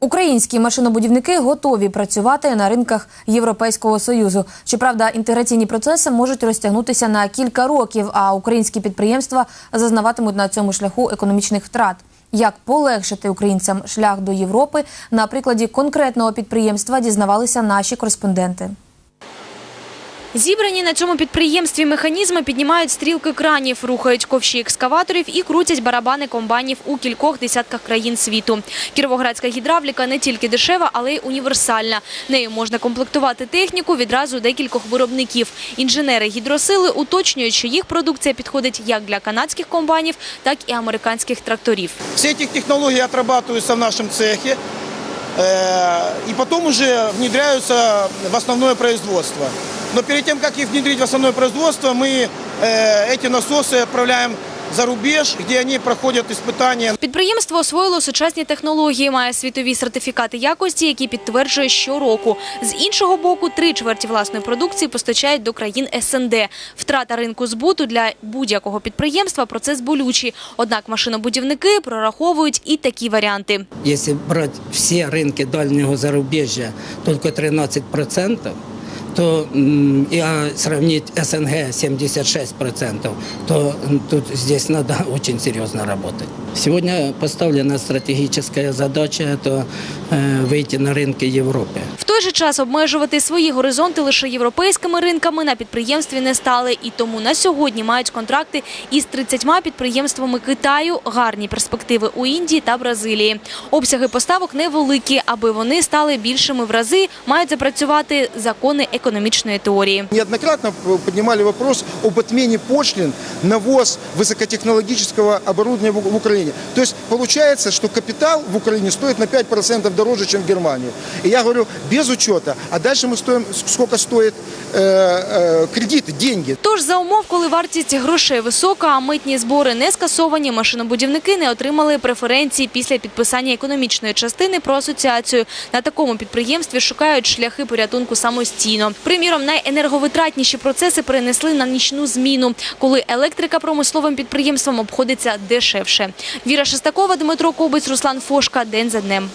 Українські машинобудівники готові працювати на ринках Європейського союзу. Щоправда, інтеграційні процеси можуть розтягнутися на кілька років, а українські підприємства зазнаватимуть на цьому шляху економічних втрат. Як полегшити українцям шлях до Європи на прикладі конкретного підприємства дізнавалися наші кореспонденти. Зібрані на цьому підприємстві механізми піднімають стрілки кранів, рухають ковші екскаваторів і крутять барабани комбайнів у кількох десятках країн світу. Кіровоградська гідравліка не тільки дешева, але й універсальна. Нею можна комплектувати техніку відразу декількох виробників. Інженери гідросили уточнюють, що їх продукція підходить як для канадських комбайнів, так і американських тракторів. Все эти технологии отрабатываются в нашем цехе э, и потом уже внедряются в основное производство. Но перед тем, как их внедрить в основное производство, мы э, эти насосы отправляем за рубеж, где они проходят испытания Підприємство освоїло сучасні технології, має світові сертифікати якості, які підтверджує щороку. З іншого боку, три чверті власної продукції постачають до країн СНД. Втрата ринку збуту для будь-якого підприємства – процес болючий. Однак машинобудівники прораховують і такі варіанти. Если брать все рынки дальнего зарубежья, только 13%, то м, и а, сравнить СНГ 76%, то м, тут здесь надо очень серьезно работать. Сегодня поставлена стратегическая задача – это э, выйти на рынки Европы. Той же час обмежувати свої горизонти лише європейськими ринками на підприємстві не стали. І тому на сьогодні мають контракти із 30 підприємствами Китаю, гарні перспективи у Індії та Бразилії. Обсяги поставок невеликі. Аби вони стали більшими в рази, мають запрацювати закони економічної теорії. Неоднократно поднимали вопрос об отмене пошлин на ввоз высокотехнологического оборудования в в Украине. То есть получается, что капитал в Украине стоит на 5% дороже, чем в Германии. И я говорю, без учета. А дальше мы стоим, сколько стоит э, э, кредиты, деньги. Тож за умов, коли вартість грошей висока, а митні збори не скасовані, машинобудівники не отримали преференції після підписання економічної частини про асоціацію. На такому підприємстві шукають шляхи порятунку самостійно. Приміром, найенерговитратніші процеси перенесли на нічну зміну, коли електрика промисловим підприємствам обходиться дешевше. Віра Шестакова, Дмитро Кобець, Руслан Фошка. День за днем.